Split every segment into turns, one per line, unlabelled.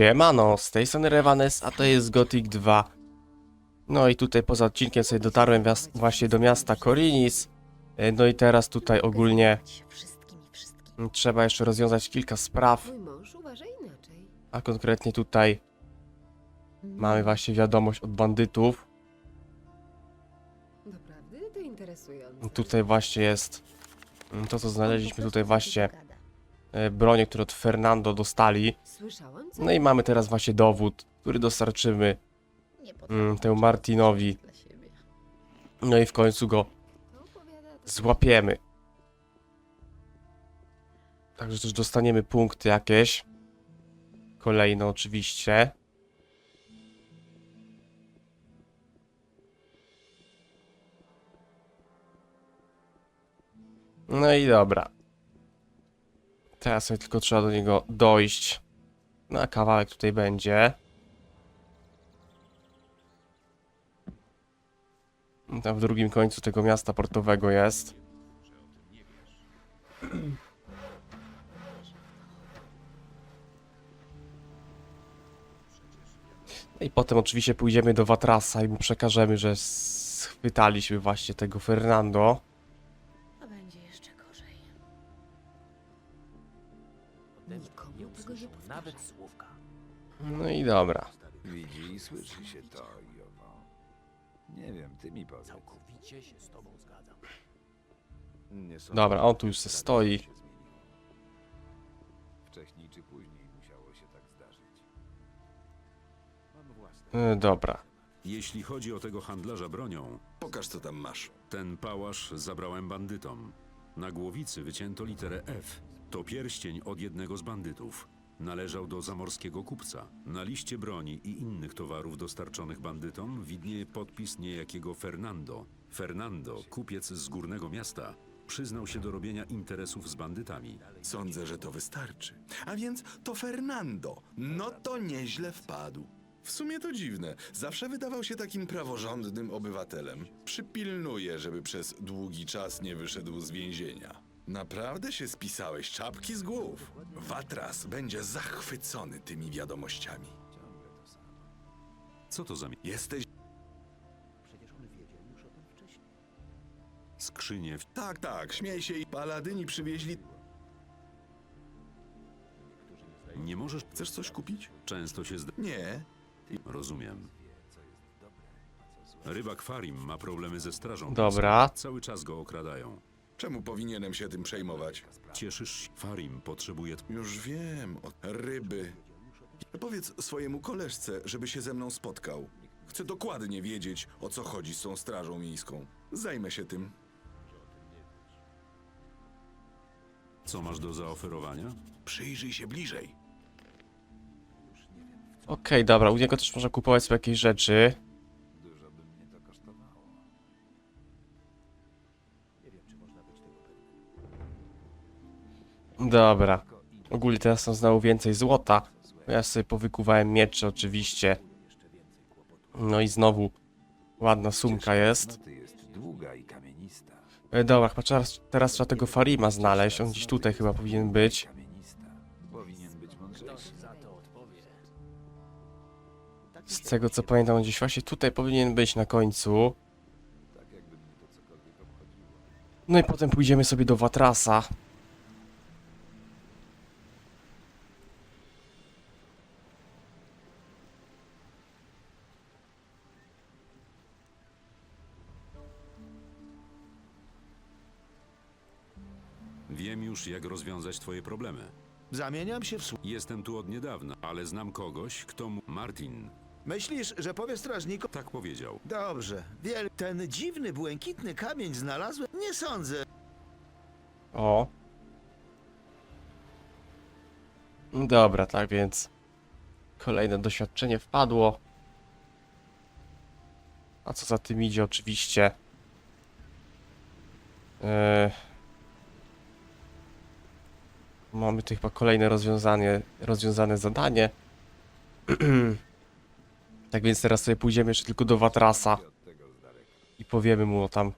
Siemano, z tej strony Revanes, a to jest Gothic 2. No i tutaj poza odcinkiem sobie dotarłem właśnie do miasta Korinis. E, No i teraz tutaj ogólnie trzeba jeszcze rozwiązać kilka spraw, a konkretnie tutaj mamy właśnie wiadomość od bandytów. Tutaj właśnie jest to, co znaleźliśmy tutaj właśnie bronie, które od Fernando dostali.
Co?
No i mamy teraz właśnie dowód, który dostarczymy
Nie
mm, temu Martinowi.
dla siebie.
No i w końcu go
To opowiada
złapiemy. Także też dostaniemy punkty jakieś. Kolejne oczywiście. No i dobra. Teraz sobie tylko trzeba do niego dojść. Na kawałek tutaj będzie. Tam w drugim końcu tego miasta portowego jest. No I potem oczywiście pójdziemy do Watrasa i mu przekażemy, że schwytaliśmy właśnie tego Fernando. No i dobra.
Widzi i słyszy się to i owo. Nie wiem, ty mi powiedz.
Całkowicie się z tobą zgadzam.
Nie sądzę,
Dobra, on tu już se
tak
stoi.
się zmieniło. Wcześniej czy później musiało się tak zdarzyć. Mam własne.
Y, Dobra.
Jeśli chodzi o tego handlarza bronią,
Pokaż, co tam masz.
ten pałasz zabrałem bandytom. Na głowicy wycięto literę F. To pierścień od jednego z bandytów. Należał do zamorskiego kupca. Na liście broni i innych towarów dostarczonych bandytom widnieje podpis niejakiego Fernando. Fernando, kupiec z górnego miasta, przyznał się do robienia interesów z bandytami.
Sądzę, że to wystarczy. A więc to Fernando. No to nieźle wpadł. W sumie to dziwne. Zawsze wydawał się takim praworządnym obywatelem. Przypilnuję, żeby przez długi czas nie wyszedł z więzienia. Naprawdę się spisałeś czapki z głów. Watras będzie zachwycony tymi wiadomościami.
Co to za mi-
Jesteś.
skrzynie w
Tak, tak, śmiej się i paladyni przywieźli.
Nie możesz
Chcesz coś kupić?
często się zda...
Nie.
Rozumiem. Rybak Farim ma problemy ze strażą.
Dobra.
Cały czas go okradają.
Czemu powinienem się tym przejmować?
Cieszysz się? Farim potrzebuje...
Już wiem, o ryby. Powiedz swojemu koleżce, żeby się ze mną spotkał. Chcę dokładnie wiedzieć, o co chodzi z tą strażą miejską. Zajmę się tym.
Co masz do zaoferowania?
Przyjrzyj się bliżej.
Okej, dobra, u niego też można kupować sobie jakieś rzeczy. Dobra. Ogólnie teraz są znowu więcej złota. Ja sobie powykuwałem miecze oczywiście. No i znowu ładna sumka jest. E, Dobra, chyba teraz, teraz trzeba tego Farima znaleźć. On gdzieś tutaj chyba powinien być. Z tego co pamiętam, on gdzieś właśnie tutaj powinien być na końcu. No i potem pójdziemy sobie do Watrasa.
Wiem już, jak rozwiązać twoje problemy.
Zamieniam się w słuch.
Jestem tu od niedawna, ale znam kogoś, kto mu... Martin.
Myślisz, że powie strażnikom?
Tak powiedział.
Dobrze. Wiel... Ten dziwny, błękitny kamień znalazłem? Nie sądzę.
O. Dobra, tak więc kolejne doświadczenie wpadło. A co za tym idzie, oczywiście. e, mamy tu chyba kolejne rozwiązanie, rozwiązane zadanie. tak więc teraz sobie pójdziemy jeszcze tylko do Watrasa i powiemy mu o tam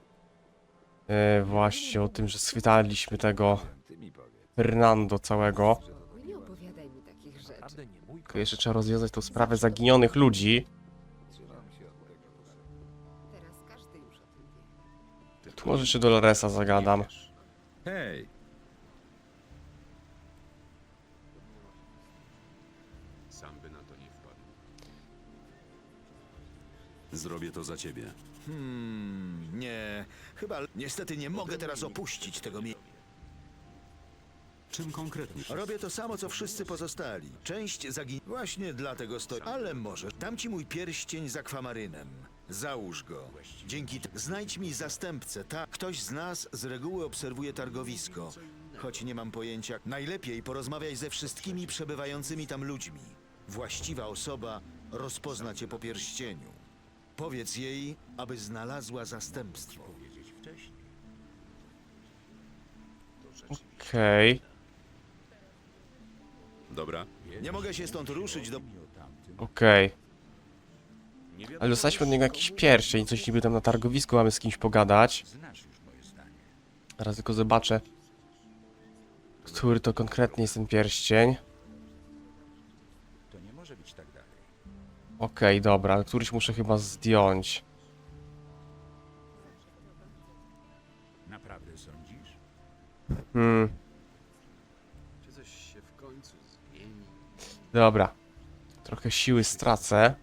e, właśnie o tym, że schwytaliśmy tego. Fernando całego.
Nie takich rzeczy.
Tylko jeszcze trzeba rozwiązać tą sprawę zaginionych ludzi. Tu może jeszcze Doloresa zagadam.
Hej! Zrobię to za ciebie.
Hmm, nie. Chyba niestety nie mogę teraz opuścić tego miejsca.
Czym konkretnie?
Robię to samo, co wszyscy pozostali. Część zagin... Właśnie dlatego stoi. Ale możesz. Dam ci mój pierścień z akwamarynem. Załóż go. Dzięki t- Znajdź mi zastępcę. Tak, ktoś z nas z reguły obserwuje targowisko. Choć nie mam pojęcia. Najlepiej porozmawiaj ze wszystkimi przebywającymi tam ludźmi. Właściwa osoba rozpozna cię po pierścieniu. Powiedz jej, aby znalazła zastępstwo.
Okej.
Dobra.
Nie mogę się stąd ruszyć do...
Okej. Ale dostaliśmy od niego jakiś pierścień, coś niby tam na targowisku mamy z kimś pogadać. Teraz tylko zobaczę, który to konkretnie jest ten pierścień. Okej, dobra, ale któryś muszę chyba zdjąć.
Naprawdę sądzisz?
Hmm,
Czy coś się w końcu zmieni?
dobra. Trochę siły stracę,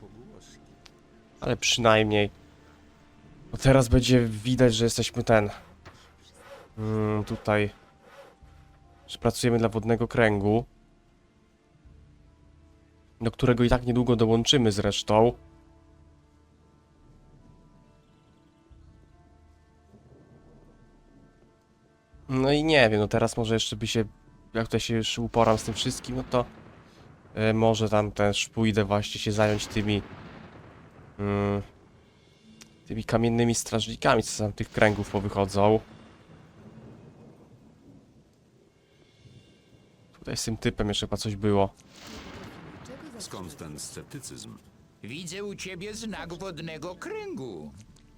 ale przynajmniej. Bo teraz będzie widać, że jesteśmy ten. Hmm, tutaj. Że pracujemy dla wodnego kręgu. Do którego i tak niedługo dołączymy zresztą. No i nie wiem, no teraz może jeszcze by się, jak tutaj się już uporam z tym wszystkim, no to e, może tam też pójdę właśnie się zająć tymi mm, tymi kamiennymi strażnikami, co tam tych kręgów powychodzą. Tutaj z tym typem jeszcze chyba coś było.
Skąd ten sceptycyzm?
Widzę u ciebie znak wodnego kręgu.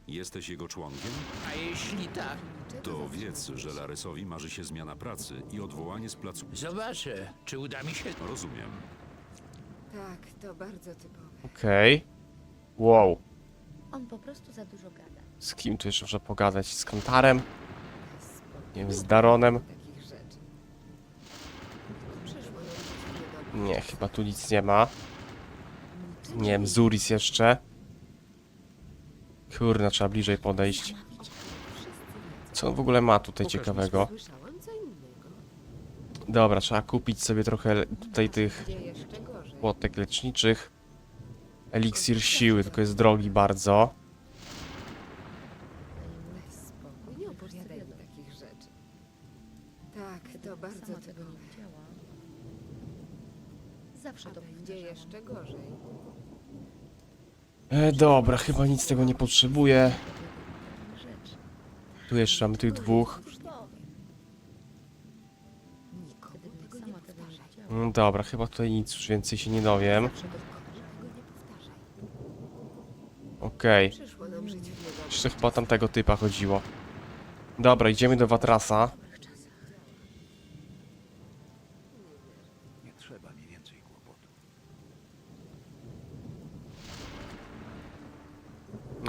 Jesteś jego członkiem?
A jeśli tak,
To wiedz, że Laresowi marzy się zmiana pracy i odwołanie z placu.
zobaczę, czy uda mi się.
Rozumiem.
Tak, to bardzo typowe.
Okej. Wow.
On po prostu za dużo gada.
Z kim tu jeszcze muszę pogadać? Z Kantarem? Nie wiem, z Daronem? Nie, chyba tu nic nie ma. Nie wiem, Zuris jeszcze. Kurna, trzeba bliżej podejść. Co on w ogóle ma tutaj ciekawego? Dobra, trzeba kupić sobie trochę tutaj tych płotek leczniczych. Eliksir siły, tylko jest drogi bardzo. Dobra, chyba nic z tego nie potrzebuję. Tu jeszcze mamy tych dwóch. Mm, Dobra, chyba tutaj nic już więcej się nie dowiem. Okej.
Niedobrze.
Jeszcze chyba tamtego typa chodziło. Dobra, idziemy do Watrasa.
Nie trzeba mi więcej kłopotu.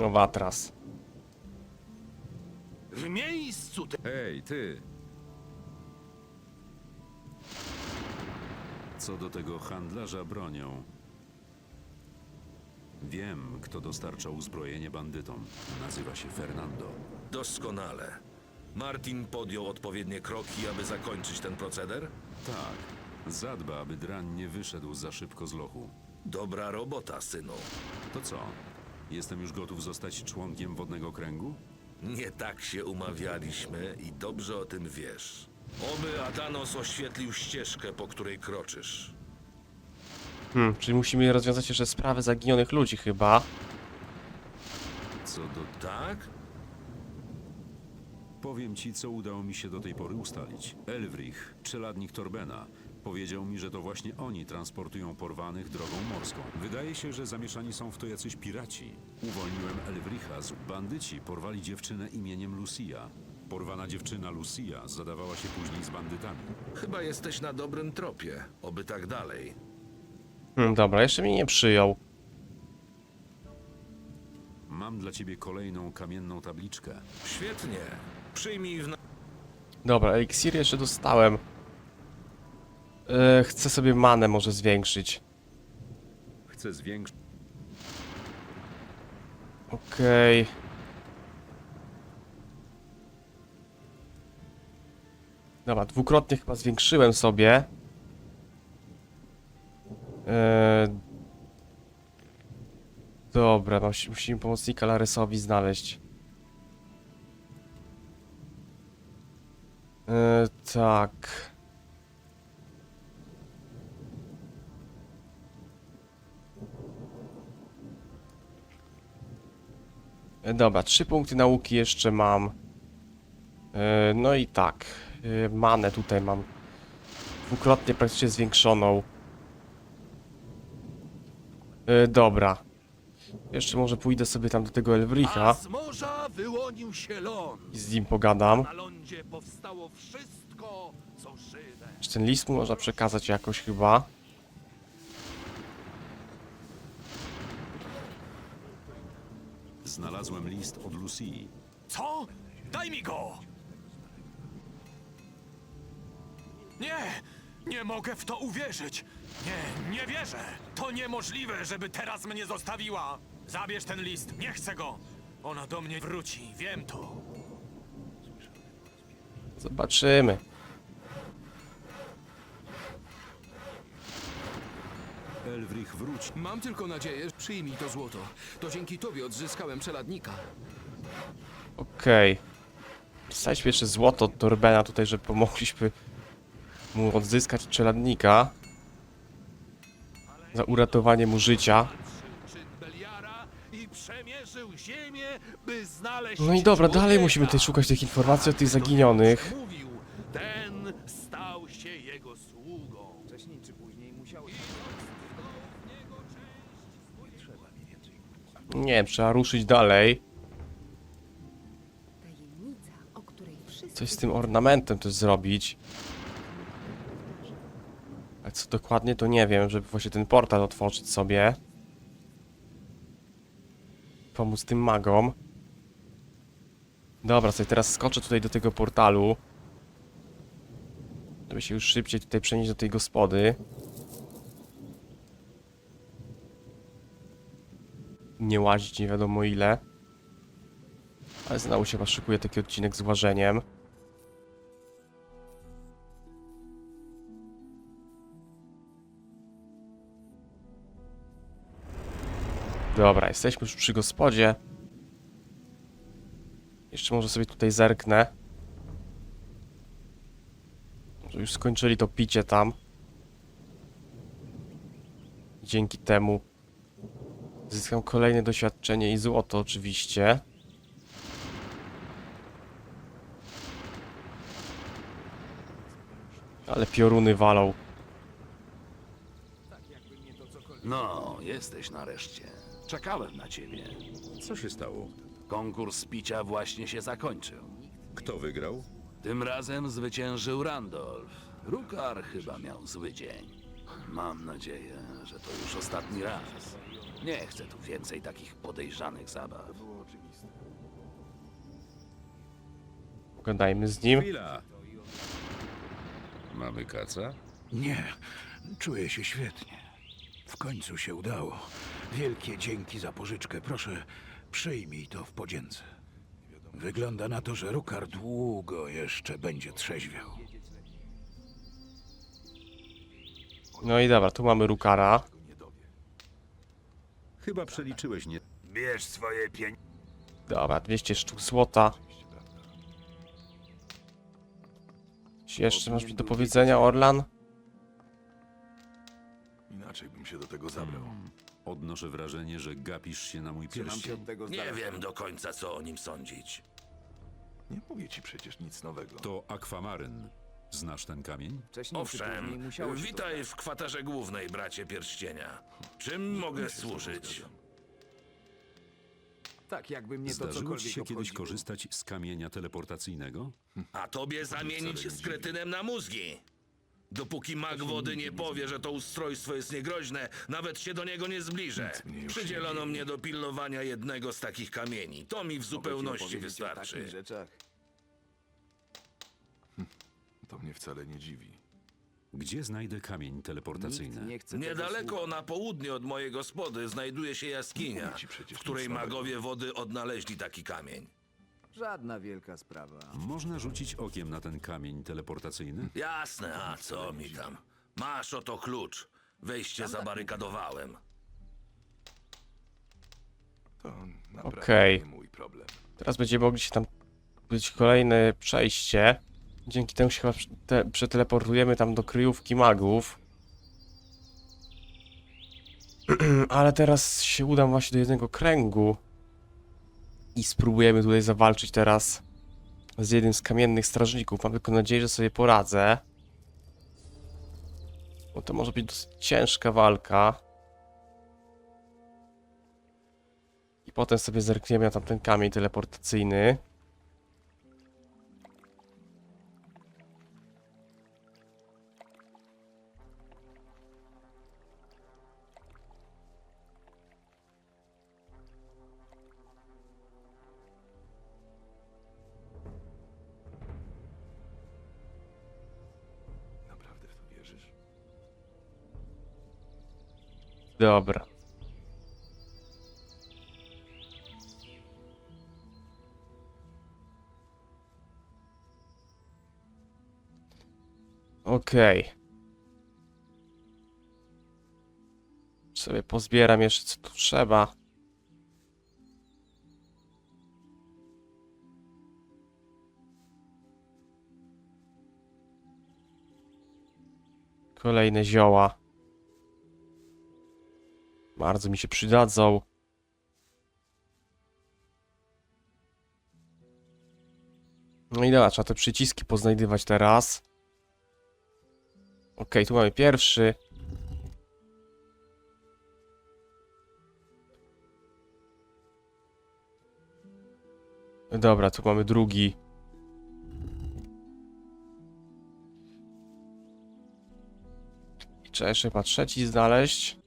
No, Watras.
W miejscu te...
Hej, ty! Co do tego handlarza bronią. Wiem, kto dostarczał uzbrojenie bandytom. Nazywa się Fernando.
Doskonale. Martin podjął odpowiednie kroki, aby zakończyć ten proceder?
Tak. Zadba, aby drań nie wyszedł za szybko z lochu.
Dobra robota, synu.
To co? Jestem już gotów zostać członkiem wodnego kręgu?
Nie tak się umawialiśmy i dobrze o tym wiesz. Oby Adanos oświetlił ścieżkę, po której kroczysz.
Hmm, czyli musimy rozwiązać jeszcze sprawę zaginionych ludzi chyba.
Co do...
Tak?
Powiem ci, co udało mi się do tej pory ustalić. Elwrich, czeladnik Torbena, powiedział mi, że to właśnie oni transportują porwanych drogą morską. Wydaje się, że zamieszani są w to jacyś piraci. Uwolniłem Elwricha, z bandyci porwali dziewczynę imieniem Lucia. Porwana dziewczyna Lucia zadawała się później z bandytami.
Chyba jesteś na dobrym tropie. Oby tak dalej.
Hmm, dobra, jeszcze mnie nie przyjął.
Mam dla ciebie kolejną kamienną tabliczkę.
Świetnie. Przyjmij w... na-
Dobra, eliksir jeszcze dostałem. E, chcę sobie manę może zwiększyć.
Chcę zwiększyć.
Okej. Dobra, dwukrotnie chyba zwiększyłem sobie. Eee... Dobra, no, musi- musimy pomocnika Laresowi znaleźć. Eee, tak. Dobra, trzy punkty nauki jeszcze mam. E, No i tak. e, Manę tutaj mam dwukrotnie praktycznie zwiększoną. E, Dobra. Jeszcze może pójdę sobie tam do tego Elbricha
z morza wyłonił się ląd.
i z nim pogadam.
Na lądzie powstało wszystko, co żywe.
Czy ten list mu można przekazać jakoś chyba?
Znalazłem list od Lucii.
Co? Daj mi go! Nie! Nie mogę w to uwierzyć! Nie, nie wierzę! To niemożliwe, żeby teraz mnie zostawiła! Zabierz ten list, nie chcę go! Ona do mnie wróci, wiem to.
Zobaczymy.
Elwrich wróci.
Mam tylko nadzieję, że przyjmij to złoto. To dzięki tobie odzyskałem czeladnika.
Okej. Dostaliśmy jeszcze złoto od Torbena tutaj, że pomogliśmy mu odzyskać czeladnika. Za uratowanie mu życia. No i dobra, dalej musimy tutaj szukać tych informacji o tych zaginionych.
Mówił, ten stał się jego sługą.
Wcześniej czy później musiało się...
Nie trzeba ruszyć dalej. Coś z tym ornamentem też zrobić. A co dokładnie to nie wiem, żeby właśnie ten portal otworzyć sobie. Pomóc tym magom. Dobra, sobie teraz skoczę tutaj do tego portalu. Żeby się już szybciej tutaj przenieść do tej gospody. Nie łazić nie wiadomo ile. Ale znowu się chyba szykuje taki odcinek z łażeniem. Dobra, jesteśmy już przy gospodzie. Jeszcze może sobie tutaj zerknę. Może już skończyli to picie tam. Dzięki temu zyskam kolejne doświadczenie i złoto oczywiście. Ale pioruny walą.
No, jesteś nareszcie. Czekałem na ciebie.
Co się stało?
Konkurs picia właśnie się zakończył.
Kto wygrał?
Tym razem zwyciężył Randolph. Rukar chyba miał zły dzień. Mam nadzieję, że to już ostatni raz. Nie chcę tu więcej takich podejrzanych zabaw.
Pogadajmy z nim.
Chwila. Mamy kaca?
Nie, czuję się świetnie. W końcu się udało. Wielkie dzięki za pożyczkę. Proszę, przyjmij to w podzięce. Wygląda na to, że Rukar długo jeszcze będzie trzeźwiał.
No i dobra, tu mamy Rukara.
Chyba przeliczyłeś nie.
Bierz swoje pieniądze.
Dobra, 200 sztuk złota. Czy jeszcze masz mi do powiedzenia, Orlan?
Inaczej bym się do tego zabrał.
Odnoszę wrażenie, że gapisz się na mój
się
pierścień.
od tego z
Nie wiem do końca, co o nim sądzić.
Nie mówię ci przecież nic nowego.
To akwamaryn. Znasz ten kamień?
Wcześniej czy później
Owszem,
to
witaj w kwaterze głównej, bracie pierścienia. Czym mogę służyć?
Tak, jakby mnie to
Zdarzyło ci
cokolwiek
się kiedyś
obchodziło.
korzystać z kamienia teleportacyjnego?
A tobie zamienić z kretynem na mózgi. Dopóki mag wody nie powie, że to ustrojstwo jest niegroźne, nawet się do niego nie zbliżę. Przydzielono mnie do pilnowania jednego z takich kamieni. To mi w zupełności wystarczy.
rzeczach? To mnie wcale nie dziwi.
Gdzie znajdę kamień teleportacyjny?
Niedaleko na południe od mojej gospody znajduje się jaskinia,
Mówię ci przecież
w której
nic nowego.
magowie wody odnaleźli taki kamień.
Żadna wielka sprawa.
Można rzucić okiem na ten kamień teleportacyjny?
Jasne, a co mi tam? Masz oto klucz. Wejście zabarykadowałem.
To naprawdę
Okej.
nie mój problem.
Teraz będziemy mogli się tam być kolejne przejście. Dzięki temu się chyba prze- te, przeteleportujemy tam do kryjówki magów. Ale teraz się udam właśnie do jednego kręgu. I spróbujemy tutaj zawalczyć teraz z jednym z kamiennych strażników. Mam tylko nadzieję, że sobie poradzę. Bo to może być dosyć ciężka walka. I potem sobie zerkniemy na tamten kamień teleportacyjny. Dobra. Okej. Sobie pozbieram jeszcze co tu trzeba. Kolejne zioła. Bardzo mi się przydadzą. No i dobra, trzeba te przyciski poznajdywać teraz. Okej, tu mamy pierwszy. Dobra, tu mamy drugi. Trzeba jeszcze chyba trzeci znaleźć.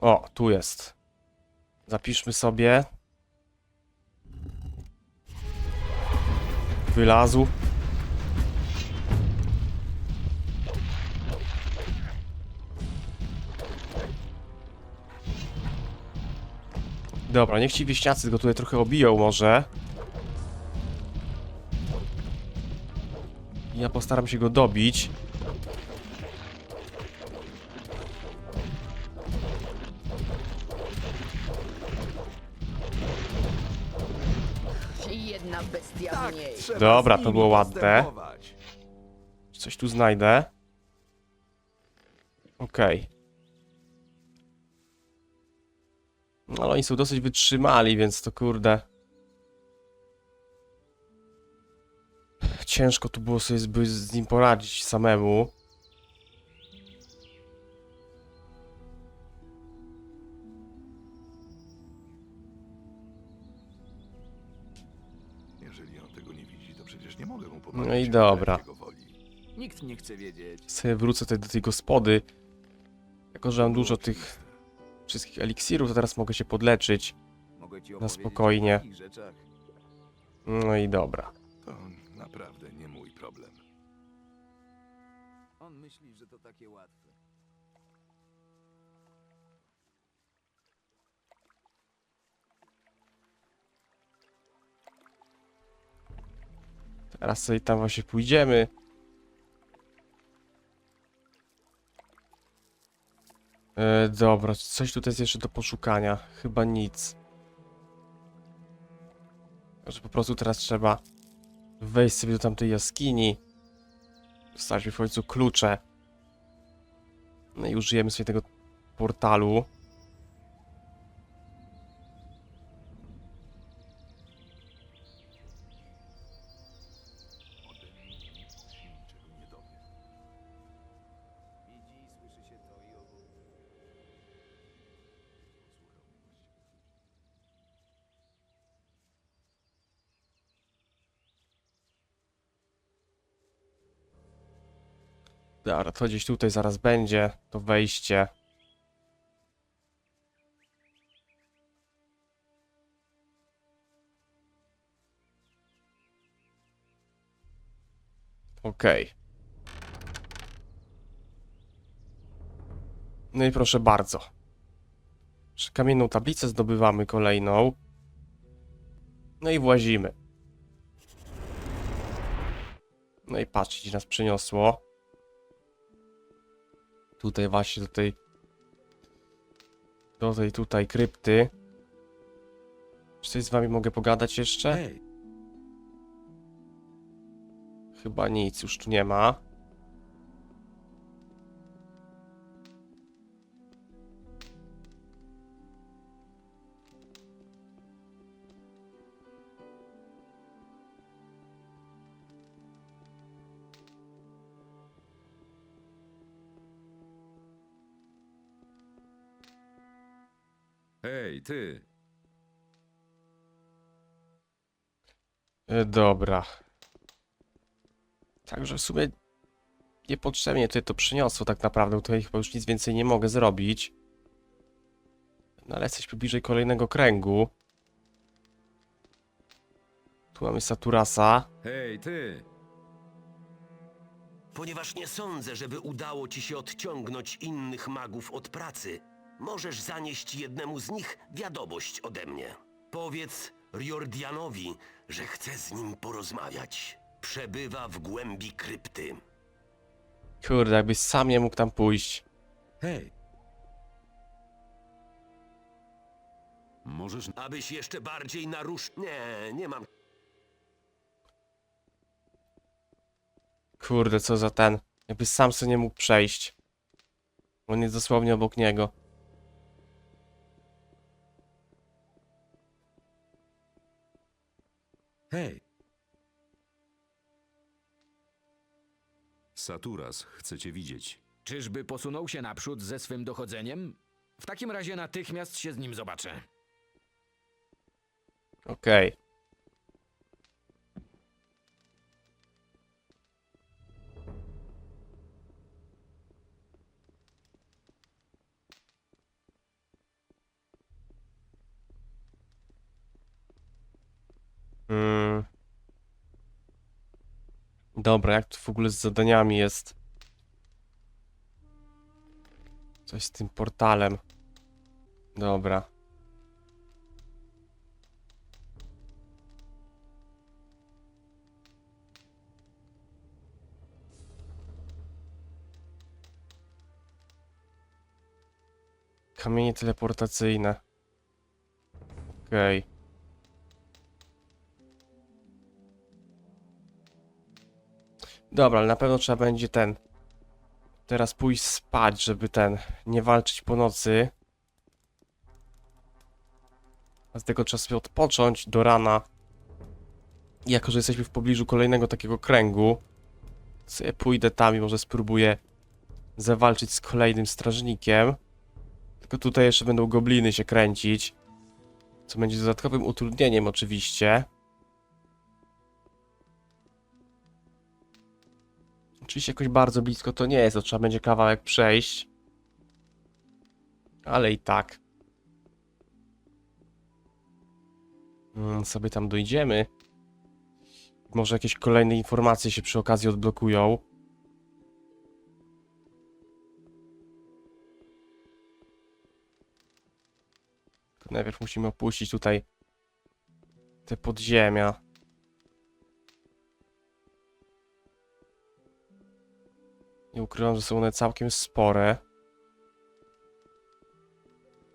O, tu jest. Zapiszmy sobie. Wylazł. Dobra, niech ci wieśniacy go tutaj trochę obiją może. Ja postaram się go dobić. Dobra, to było ładne. Coś tu znajdę. Okej. No ale oni są dosyć wytrzymali, więc to kurde. Ciężko tu było sobie z, z nim poradzić samemu. No i dobra.
Nikt nie chce wiedzieć.
Sobie wrócę tutaj do tej gospody. Jako, że mam dużo tych wszystkich eliksirów, to teraz mogę się podleczyć.
Mogę ci
Na
opowiedzieć
spokojnie.
o takich rzeczach.
No i dobra.
To naprawdę nie mój problem.
On myśli, że to takie łatwe.
Teraz sobie tam właśnie pójdziemy. E, dobra, coś tutaj jest jeszcze do poszukania. Chyba nic. Że po prostu teraz trzeba wejść sobie do tamtej jaskini. Dostać w końcu klucze. No i użyjemy sobie tego portalu. Dobra, to gdzieś tutaj zaraz będzie, to wejście. Okej. No i proszę bardzo. Kamienną tablicę zdobywamy kolejną. No i włazimy. No i patrzcie, nas przyniosło. Tutaj właśnie do tej... Do tej tutaj krypty. Czy coś z wami mogę pogadać jeszcze? Chyba nic już tu nie ma.
Hej, ty.
E, Dobra. Także w sumie niepotrzebnie tutaj to przyniosło tak naprawdę, tutaj chyba już nic więcej nie mogę zrobić. No ale jesteśmy bliżej kolejnego kręgu. Tu mamy Saturasa.
Hej, ty.
Ponieważ nie sądzę, żeby udało ci się odciągnąć innych magów od pracy, możesz zanieść jednemu z nich wiadomość ode mnie. Powiedz Riordianowi, że chcę z nim porozmawiać. Przebywa w głębi krypty.
Kurde, jakbyś sam nie mógł tam pójść.
Hej. Możesz
Abyś jeszcze bardziej naruszył... Nie, nie mam
Kurde, co za ten. Jakbyś sam sobie nie mógł przejść. On jest dosłownie obok niego.
Hej! Saturas chce cię widzieć.
Czyżby posunął się naprzód ze swym dochodzeniem? W takim razie natychmiast się z nim zobaczę.
Okej. Dobra, jak to w ogóle z zadaniami jest? Coś z tym portalem. Dobra. Kamienie teleportacyjne. Okej. Dobra, ale na pewno trzeba będzie ten. Teraz pójść spać, żeby ten. Nie walczyć po nocy. A z tego trzeba sobie odpocząć do rana. Jako, że jesteśmy w pobliżu kolejnego takiego kręgu, sobie pójdę tam i może spróbuję zawalczyć z kolejnym strażnikiem. Tylko tutaj jeszcze będą gobliny się kręcić. Co będzie dodatkowym utrudnieniem oczywiście. Oczywiście jakoś bardzo blisko to nie jest, to trzeba będzie kawałek przejść. Ale i tak. Mm, sobie tam dojdziemy. Może jakieś kolejne informacje się przy okazji odblokują. Najpierw musimy opuścić tutaj te podziemia. Nie ukrywam, że są one całkiem spore.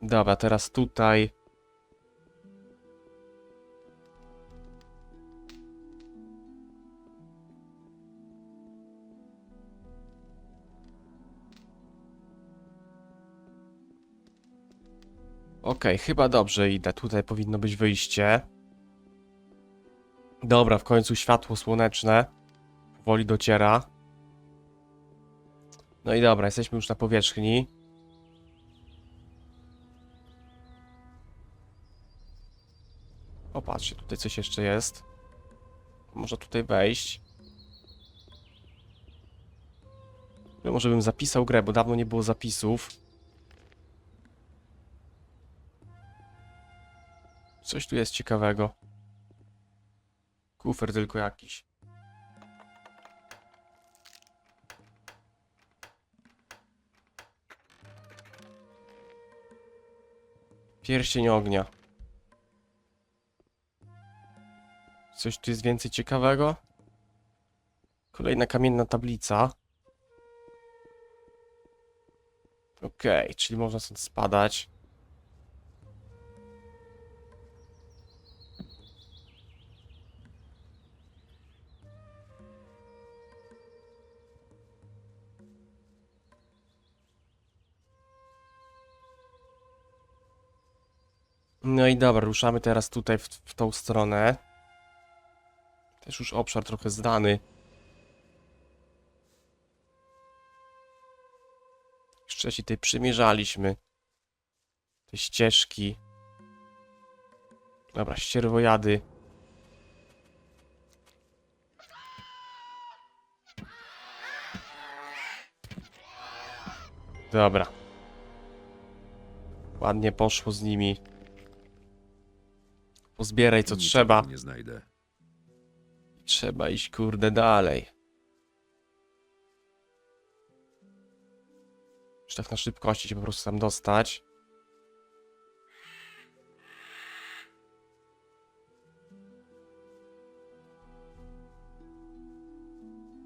Dobra, teraz tutaj. Okej, chyba dobrze idę. Tutaj powinno być wyjście. Dobra, w końcu światło słoneczne. Powoli dociera. No i dobra, jesteśmy już na powierzchni. Popatrzcie, tutaj coś jeszcze jest. Można tutaj wejść. No może bym zapisał grę, bo dawno nie było zapisów. Coś tu jest ciekawego. Kufer tylko jakiś. Pierścień ognia. Coś tu jest więcej ciekawego? Kolejna kamienna tablica. Okej, czyli można stąd spadać. No i dobra, ruszamy teraz tutaj w, w tą stronę. Też już obszar trochę zdany. Już wcześniej tutaj przymierzaliśmy. Te ścieżki. Dobra, ścierwojady. Dobra. Ładnie poszło z nimi. Pozbieraj co
Niczego
trzeba.
Nie znajdę.
Trzeba iść kurde dalej. Już tak na szybkości się po prostu tam dostać.